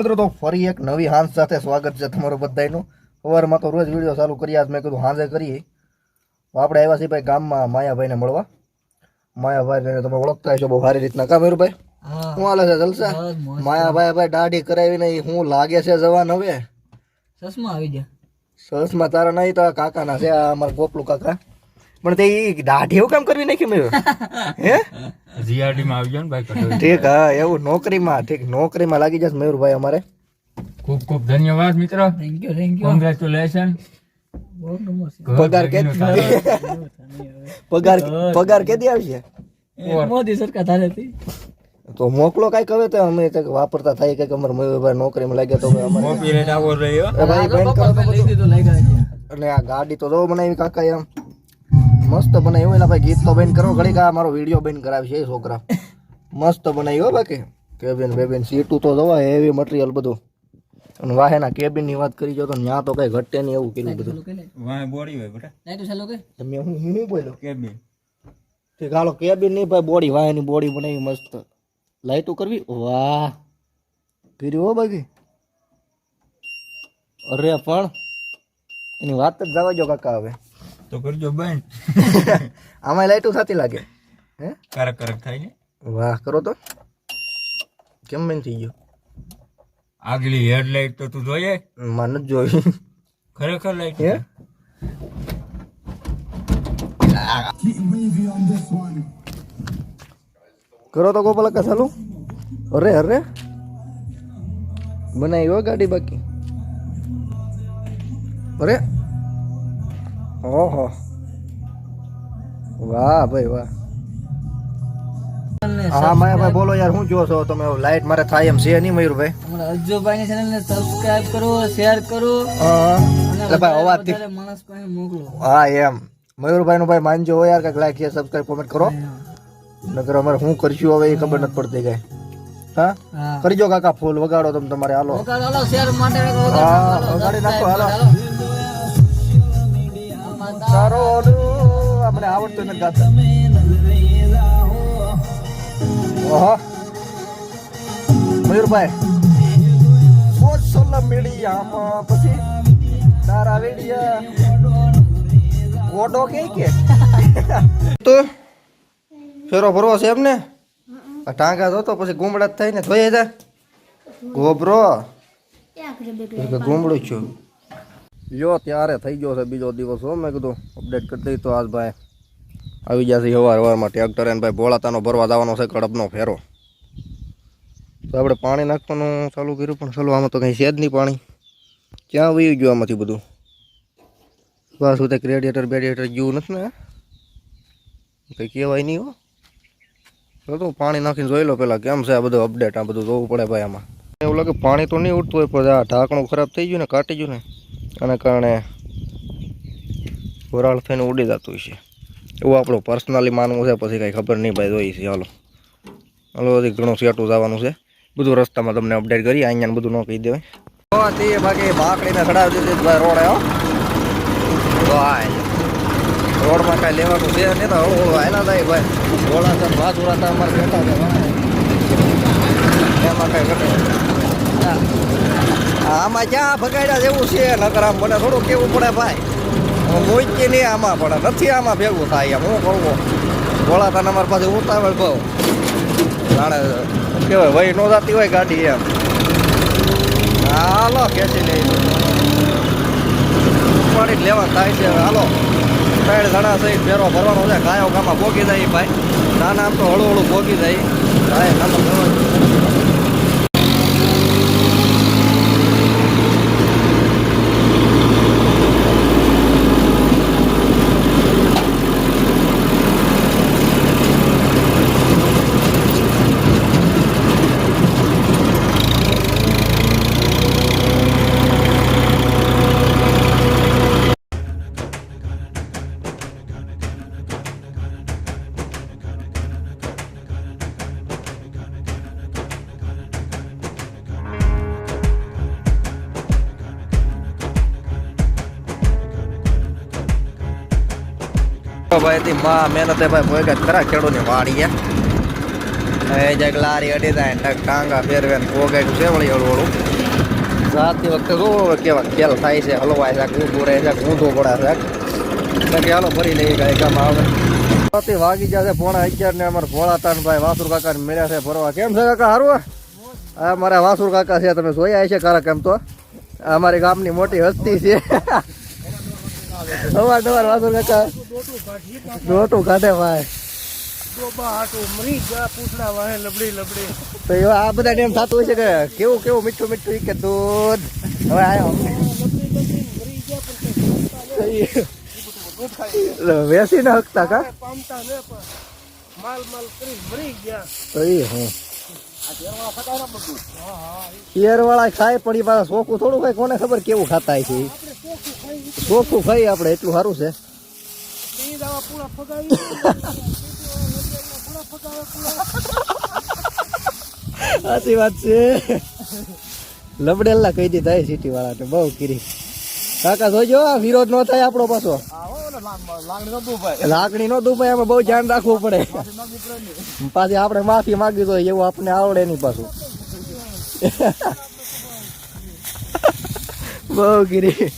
મિત્રો તો ફરી એક નવી હાંસ સાથે સ્વાગત છે તમારું બધાનું સવારમાં તો રોજ વીડિયો ચાલુ કરી આજ મેં કીધું હાંજે કરીએ. આપણે આવ્યા છીએ ભાઈ ગામમાં માયાભાઈને મળવા. માયાભાઈને તમે ઓળખતા છો બહુ સારી રીતના. કામ ભાઈ હા. શું હાલે છે જલસા? માયાભાઈ ભાઈ દાઢી કરાવીને શું લાગે છે જવાન હવે? સસમાં આવી ગયા. સસમાં તારા નહીં તો કાકાના છે આ અમારા ગોપલું કાકા. પણ તે દાઢી એવું કામ કરવી નાખી મેં? હે? જીઆરડી માં આવી જાવ ને ભાઈ ઠીક હા એવું નોકરીમાં ઠીક નોકરીમાં લાગી જશે મયુરભાઈ અમારે ખૂબ ખૂબ ધન્યવાદ મિત્રો thank you thank you congratulation પગાર કે પગાર પગાર કેદી આવશે મોદી સરકાર ધારે હતી તો મોકલો કઈ હવે તો અમે વાપરતા થાય કે અમારે મયુરભાઈ નોકરીમાં લાગ્યા તો અમારે કોપીરાઇટ આવો રહ્યો ભાઈ બંધ કરો તો લઈ દીધું લાગ્યા છે અને આ ગાડી તો જો બનાવી કાકા એમ મસ્ત બનાવ્યું. એના ભાઈ ગીત તો બંધ કરો. ઘડીક આ મારો વીડિયો બંધ કરાવી છે છોકરા. મસ્ત બનાવ્યું હો બાકી. કેબિન બેબિન સીટું તો જોવા હેવી મટીરિયલ બધું. અને વાહેના કેબિનની વાત કરી જો તો ત્યાં તો કઈ ઘટે નહીં એવું કર્યું બધું. ચાલુ બોડી હોય બેટા. લાઈટ ચાલુ કરી? તમે હું હું બોલ્યો? કેબિન. કેબિન નહીં ભાઈ બોડી વાહેની બોડી બનાવી મસ્ત. લાઈટું કરવી? વાહ. કર્યું હો બાકી. અરે પણ એની વાત જ જવા જો કાકા હવે. તો કરજો બંધ. આમાં લાઈટું થતી લાગે. હે? કરક કરક થાય ને? વાહ કરો તો. કેમ બેન થઈ ગયો? આગલી હેડલાઇટ તો તું જોઈએ? મને જ જોઈ ખરેખર લાઈટ હે? કરો તો ગોપાલ ચાલુ અરે અરે. બનાવી હો ગાડી બાકી. અરે. ઓહો વાહ ભાઈ વાહ હા માયા ભાઈ બોલો યાર શું જો છો તમે લાઈટ મારે થાય એમ છે નહીં મયુરભાઈ અમારા અજ્જુભાઈની ચેનલને સબસ્ક્રાઇબ કરો શેર કરો હા અને એટલે ભાઈ અવાજ વધારે માણસ પાસે મોકલો. હા એમ. મયુરભાઈ નું ભાઈ માનજો હો યાર કંઈક લાઈક શેર સબસ્ક્રાઇબ કોમેન્ટ કરો. નકર અમારે શું કરશું હવે એ ખબર નથી પડતી કઈ. હા? હા. કરજો કાકા ફૂલ વગાડો તમે તમારે હાલો. વગાડ હાલો શેર માટે વગાડ હા હાલો, વગાડી નાખો હાલો. સારો આપણે આવડતું નથી ગાતા. ઓહો. મયુરભાઈ સોશિયલ મીડિયામાં પછી તારા વેડિયા ગોડો કે કે? તો ફેરો ફરવો છે એમને? આ ટાંગા જોતો પછી ગુમડા થાય ને જોઈએ જા. ગોબરો. ગુમડું છું. લ્યો ત્યારે થઈ ગયો છે બીજો દિવસ હો, મેં કીધું અપડેટ કરી દઈ તો આજ ભાઈ આવી જશે હવાર હવારમાં ટ્રેક્ટર એને ભાઈ ભોળાતાનો ભરવા જવાનો છે કડપનો ફેરો. તો આપણે પાણી નાખવાનું ચાલુ કર્યું, પણ ચાલો આમાં તો કંઈ છે જ નહીં પાણી. ક્યાં વયું ગયું આમાંથી બધું? બસ તે રેડિયેટર બેડિયેટર જેવું નથી ને કંઈ કહેવાય નહીં હો. તો પાણી નાખીને જોઈ લો પહેલાં કેમ છે આ બધું અપડેટ આ બધું જોવું પડે ભાઈ આમાં. એવું લાગે પાણી તો નહીં ઉઠતું હોય, પણ આ ઢાંકણું ખરાબ થઈ ગયું ને, કાટી ગયું ને. આના કારણે વરાળ થઈને ઉડી જતું છે એવું આપણું પર્સનલી માનવું છે, પછી કાંઈ ખબર નહીં ભાઈ, જોઈ છે, હાલો. હાલો, હજી ઘણું સેટું જવાનું છે. બધું રસ્તામાં તમને અપડેટ કરી અહીંયા બધું ન કહી દેવાય. તે બાકી ભાખડીને ચડાવી દીધી ભાઈ રોડ, હો. ભાઈ રોડમાં કાંઈ લેવાનું છે નહીં, તો હળવું હળવું થાય ભાઈ. ગોળા છે ભાત ઉડાતા અમારે એમાં કાંઈ ઘટે આમાં ક્યાં ભગાડ્યા જેવું છે? નકર આમ મને થોડું કેવું પડે ભાઈ. મોઈકી નહીં આમાં પડે નથી આમાં ભેગું થાય એમ. હું કહું ભોળા તને અમારી પાસે ઉતાવળ ભાવ જાણે કહેવાય વહી નો જાતી હોય ગાડી એમ. હાલો, ખેંચી લઈ જ લેવા થાય છે હાલો. ત્રણ જણા સહિત ફેરો ભરવાનો છે. ગાયો ગામાં ભોગી જાય ભાઈ. નાના આમ તો હળું હળું ભોગી જાય. ભાઈ નાનો ભાઈ થી માં મહેનતે ભાઈ ભોગા ખરા ખેડૂતની વાડી એ જગ લારી અડી જાય ટાંગા ફેરવે ને પોગાડ્યું છે વળી હળવું હળવું જાતી વખતે જો કેવા ખેલ થાય છે, હલવાય છે ઊભું રહે ઊંધું પડે છે કે હાલો ફરી લઈ ગયા કામ આવે. રાતે વાગી છે પોણા અગિયાર ને અમારે ભોળા તાનભાઈ વાસુર કાકા ને મળ્યા છે ફરવા. કેમ છે કાકા, હારું આ મારા વાસુર કાકા છે, તમે જોયા છે કારા કેમ તો. અમારી ગામની મોટી હસ્તી છે. અવાર નવાર વાસુર કાકા. દોટું કાઢે ભાઈ તો એવા આ બધા એમ થતું છે કે કેવું કેવું મીઠું મીઠું કે દૂધ. હવે આયો વેસી ના હકતા કા? તો ઈ હું. પિયર વાળા ખાય પણ એ પાછા ચોખ્ખું થોડું ખાય કોને ખબર કેવું ખાતા છે. ચોખ્ખું ખાઈ આપણે એટલું સારું છે. સાચી વાત છે. લબડેલા કહી દીધા સિટી વાળા બહુ કીરી. કાકા, જોજો વિરોધ નો થાય આપણો પાછો. લાકડી નો દુભાઈ એમાં બહુ ધ્યાન રાખવું પડે. પાછી આપણે માફી માંગી તો એવું આપણે આવડે નહીં પાછું. બહુ ગીરી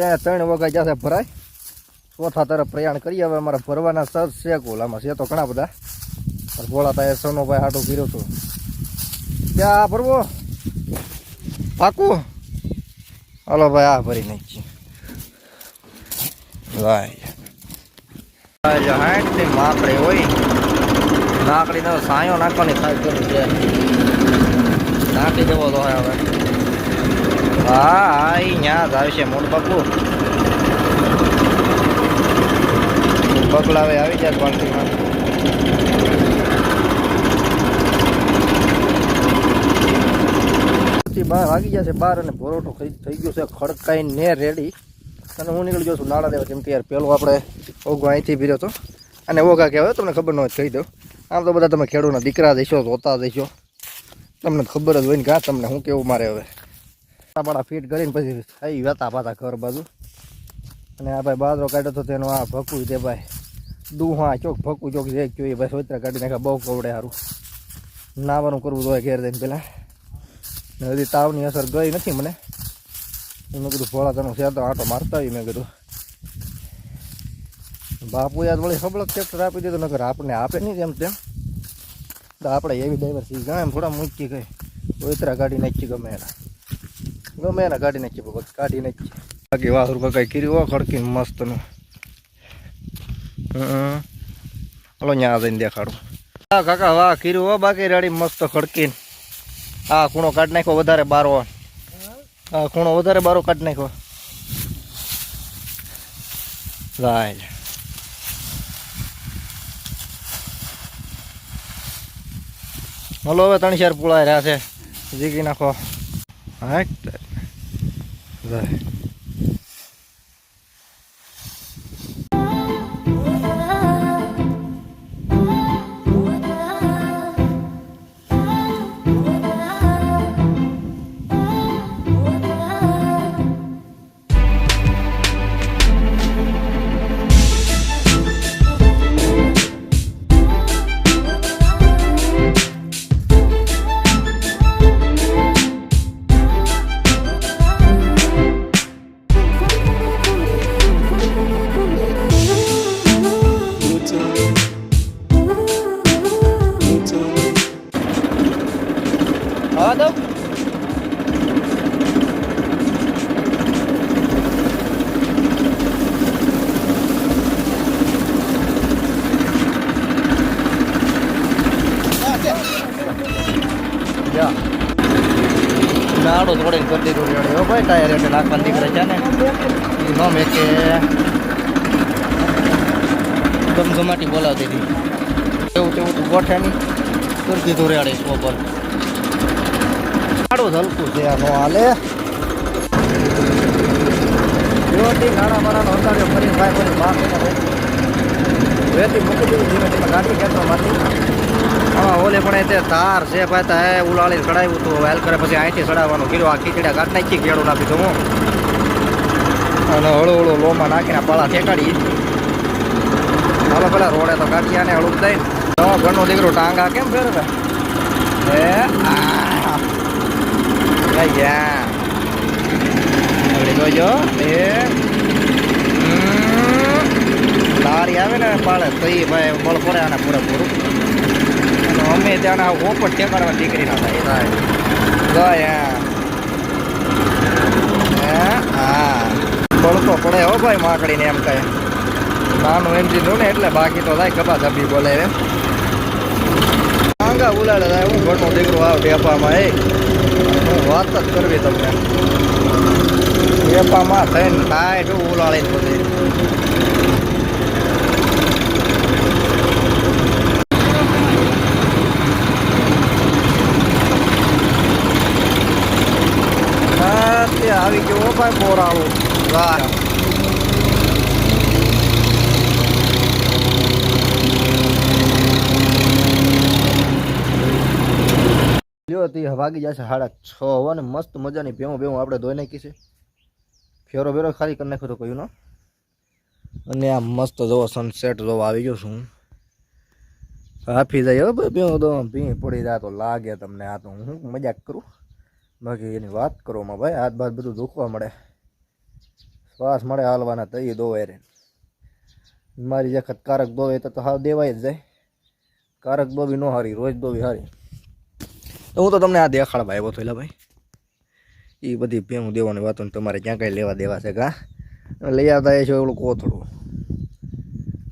ત્યાં ત્રણ વગા જશે ભરાય, ચોથા તરફ પ્રયાણ કરીએ. હવે અમારા ભરવાના સજ છે કોલામાં છે તો ઘણા બધા. પણ એ તાએ સોનોભાઈ હાટું કર્યું હતું. ત્યાં ભરવો? પાકું? હલો ભાઈ, આ ભરી નાખી લાય. હાઈટની માકડી હોય. નાકડી સાયો નાખવાની ખાસ કરી છે. નાખી દેવો તો હવે. હા હા ઈ જ આવશે મોટ બકુ બગલાવે આવી જાય પાલટીમાં બાર વાગી જશે બાર અને ખરીદ થઈ ગયો છે ખડકાઈ ને રેડી અને હું નીકળી ગયો છું નાળા દેવા, કેમ કે યાર પેલો આપણે ઓગો અહીંથી ભીરો હતો. અને ઓગા કહેવાય તમને ખબર ન હોય કહી દઉં. આમ તો બધા તમે ખેડૂતના દીકરા દેશો જોતા દેશો તમને ખબર જ હોય ને કાં તમને હું કેવું મારે હવે? પાડા ફીટ કરીને પછી થઈ વેતા પાતા ઘર બાજુ. અને આ ભાઈ બાદરો કાઢ્યો તો તેનો આ ભકું તે ભાઈ. દુહા ચોક, ભકું ચોક જે જોઈએ ભાઈ સોતરા કાઢી નાખે બહુ કવડે સારું નાવાનું કરવું તો ઘેર દઈને પહેલાં હજી તાવની અસર ગઈ નથી મને. મેં કીધું ભોળા તનું તો આટો મારતા આવી મેં કીધું. બાપુ યાદ વળી સબળ ટ્રેક્ટર આપી દીધું નગર આપણને આપે નહીં તેમ તેમ. તો આપણે એવી ડ્રાઈવર સી ગમે એમ થોડા મૂકી ગઈ ઓતરા ગાડી નાખી ગમે એના. ગમે એના કાઢી નાખી બસ કાઢી નાખી બાકી વાહુર કાંઈ કર્યું, હો, ખડકીને મસ્તનું. હલો ત્યાં જઈને દેખાડું. હા કાકા, વાહ, કર્યું, હો, બાકી રેડી મસ્ત ખડકીને. હા ખૂણો કાઢી નાખ્યો વધારે બારો. હા ખૂણો વધારે બારો કાઢી નાખ્યો. રાય હલો, હવે ત્રણ ચાર પુળાઈ રહ્યા છે. જીગી નાખો. હા Bye. તો નાડો તોડીને કરી દીધું રેડી હો ભાઈ, ટાયર એટલે નાખવાની નીકળે છે ને. એ મેં કે ગમઝમાટી બોલાવતી હતી. એવું તેવું તું ગોઠે નહીં. કરી દીધું રેડી સ્વોબર નાડું હલકું છે, આ નો હાલે. જોરથી નાના મારાનો અંદાજો ફરી ભાઈ ફરી બહાર વેતી મૂકી દીધું, ધીમે ધીમે ગાડી ખેંચવા માંથી હા ઓલે પણ તે તાર છે, ભાઈ, તા એ ઉલાળી ચડાવ્યું હતું હેલ કરે પછી અહીંથી ચડાવવાનું. કીધું, આ ખીચડા કાઢ નાખી ખેડૂત નાખી દઉં અને હળુ હળુ લોમાં નાખીને પાળા ઠેકાડી. હાલો, પેલા રોડે તો કાઢી ને હળું દઈ તો ઘરનો દીકરો ટાંગા કેમ ફેરવે? એ આ ગયા આગળ જોજો હમ. લારી આવે ને પાળે તો એ ભાઈ બળ પડે આને પૂરેપૂરું અમે ત્યાં ઓપટ ઠેકાડવા દીકરી ના થાય અહીંયા હા બળતો પડે હો ભાઈ માકડીને એમ કહે નાનું એન્જિનનું ને એટલે બાકી તો થાય કપા ધબી બોલે માંગા ઉલાડે થાય હું ઘરનો દીકરો આવ ટેપામાં એ વાત જ કરવી તમને. વેપામાં થઈને થાય જો ઉલાળી બધી આવી ગયો ભાઈ બોરાળું. વાહ. લ્યો, તે વાગી જશે સાડા છ હવા ને મસ્ત મજાની ભેવું ભેવું આપણે ધોઈ નાખી છે. ફેરો બેરો ખાલી કરી નાખ્યો તો નો. અને આ મસ્ત જોવો સનસેટ જોવો આવી ગયો છું હાફી જાય, હવે ભેવું તો ભી પડી જાય તો લાગે તમને આ તો હું મજાક કરું? બાકી એની વાત કરો માં ભાઈ, હાથ બાદ બધું દુખવા મળે. શ્વાસ મળે હાલવાના તઈ દોવે રે. મારી જે કારક દોવે તો હાવ દેવાય જ જાય. કારક દોવી ન હારી, રોજ દોવી હારી. હું તો તમને આ દેખાડવા આવ્યો એટલે ભાઈ. એ બધી ભેવું દેવાની વાતો તમારે ક્યાં કાંઈ લેવા દેવા છે કા લઈ આવતા એ છે ઓલું કોથળું.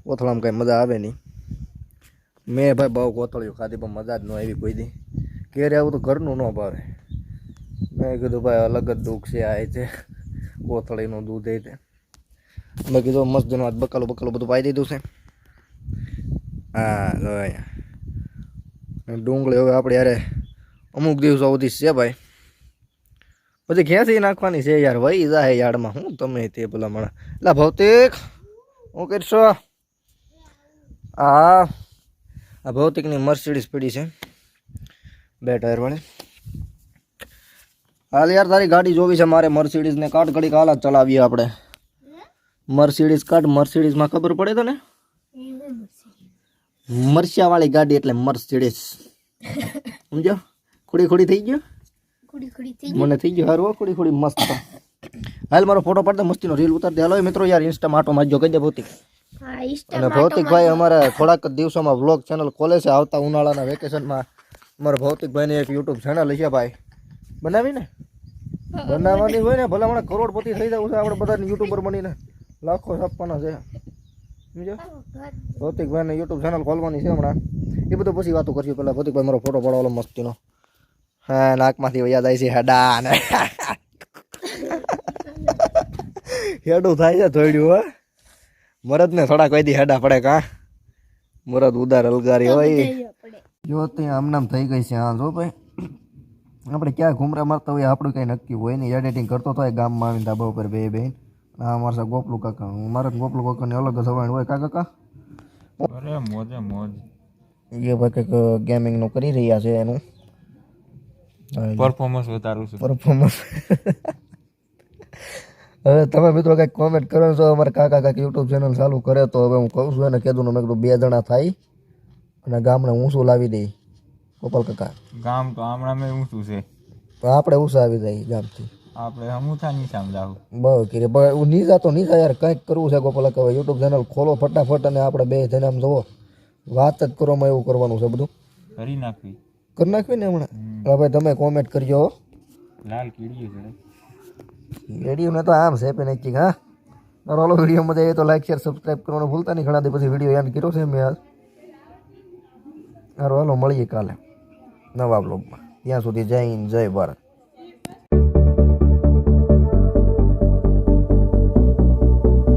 કોથળામાં કાંઈ મજા આવે નહીં. મેં ભાઈ બહુ કોથળ્યું ખાધી, પણ મજા જ ન આવી કોઈ દી. ઘેરે આવું તો ઘરનું ન ભાવે. મેં કીધું, ભાઈ, અલગ જ દુઃખ છે આ છે કોથળીનું દૂધ એ તે. મેં કીધું, મસ્ત જનો બકાલું બકાલું બધું પાઈ દીધું છે. હા ડુંગળી હવે આપણે યારે અમુક દિવસો સુધી છે ભાઈ. પછી ક્યાંથી નાખવાની છે યાર? વહી જાહે યાર્ડમાં. હું તમે તે પેલા મને એટલે ભૌતિક હું કરશો? આ આ ભૌતિકની મર્સિડીઝ પડી છે. બે ટાયર વાળી. હાલ યાર તારી ગાડી જોવી છે મારે મર્સિડીઝને કાટ ઘડી કાલ જ ચલાવીએ આપણે. મર્સિડીઝ કાટ મર્સિડીઝમાં ખબર પડે તો ને મરચા વાળી ગાડી એટલે મર્સિડીઝ સમજો ખોડી ખોડી થઈ ગયો? થઈ મને થઈ ગયો હારું ખોડી ખોડી મસ્ત. હાલ મારો ફોટો પાડ દે મસ્તીનો રીલ ઉતાર દે. હાલો મિત્રો યાર ઇન્સ્ટા માટો માજો કહી દે ભૌતિક. અને ભૌતિકભાઈ અમારે થોડાક દિવસોમાં વ્લોગ ચેનલ ખોલે છે આવતા ઉનાળાના વેકેશનમાં અમારા ભૌતિકભાઈની એક યુટ્યુબ ચેનલ છે ભાઈ. બનાવી ને? બનાવવાની હોય ને ભલે હમણાં કરોડપતિ થઈ જવું છે આપણે બધાને યુટ્યુબર બનીને. લાખો છાપવાના છે સમજો? ભૌતિકભાઈને યુટ્યુબ ચેનલ ખોલવાની છે હમણાં. એ બધું પછી વાતો કરશું પહેલાં. ભૌતિકભાઈ મારો ફોટો પાડવાનો મસ્તીનો. હા નાકમાંથી યાદ આવી છે હેડા ને. હેડું થાય છે થોડ્યું હો. મરદ ને થોડા કોઈ દી હેડા પડે કા? મરદ ઉદાર અલગારી હોય. જો તે આમ નામ થઈ ગઈ છે હા જો ભાઈ. આપણે ક્યાં ઘૂમરા મારતા હોય આપણું કંઈ નક્કી હોય નહીં. એડિટિંગ કરતો થાય ગામમાં આવીને ધાબા ઉપર બે બેન આ અમારા ગોપલું કાકા. મારા ને ગોપલું કાકાની અલગ જ સવાણ હોય કાકા કાકા? અરે મોજે મોજ. એ ભાઈ કંઈક ગેમિંગનું કરી રહ્યા છે એનું. પરફોર્મન્સ વધારું છું. પરફોર્મન્સ હવે તમે મિત્રો કંઈક કોમેન્ટ કરો છો અમારે કાકા કાંઈક યુટ્યુબ ચેનલ ચાલુ કરે તો હવે હું કહું છું એને કીધું મેં કીધું બે જણા થાય અને ગામને ઊંચું લાવી દઈ ગોપાલ કાકા. ગામ તો હમણાં ઊંચું છે. તો આપણે ઊંચા આવી જાય ગામથી. આપણે હમુથા નહીં સમજાવું બહુ કીરે હું નીજા તો નીજા યાર કંઈક કરવું છે ગોપાલ કાકા. યુટ્યુબ ચેનલ ખોલો ફટાફટ અને આપણે બે થઈને આમ જુઓ. વાત જ કરવામાં એવું કરવાનું છે બધું. કરી નાખવી. કરી નાખવી ને હમણાં ભાઈ તમે કોમેન્ટ કરજો હો. લાલ કીડીએ છે રેડિયોને તો આમ છે પણ એક હા. મારો ઓલો વીડિયો મજા આવે તો લાઈક શેર સબસ્ક્રાઈબ કરવાનું ભૂલતા નહીં. ઘણા દી પછી વીડિયો યાદ કર્યો છે મેં આજ સારું હાલો મળીએ કાલે નવા બ્લોગમાં ત્યાં સુધી જય હિન્દ જય ભારત.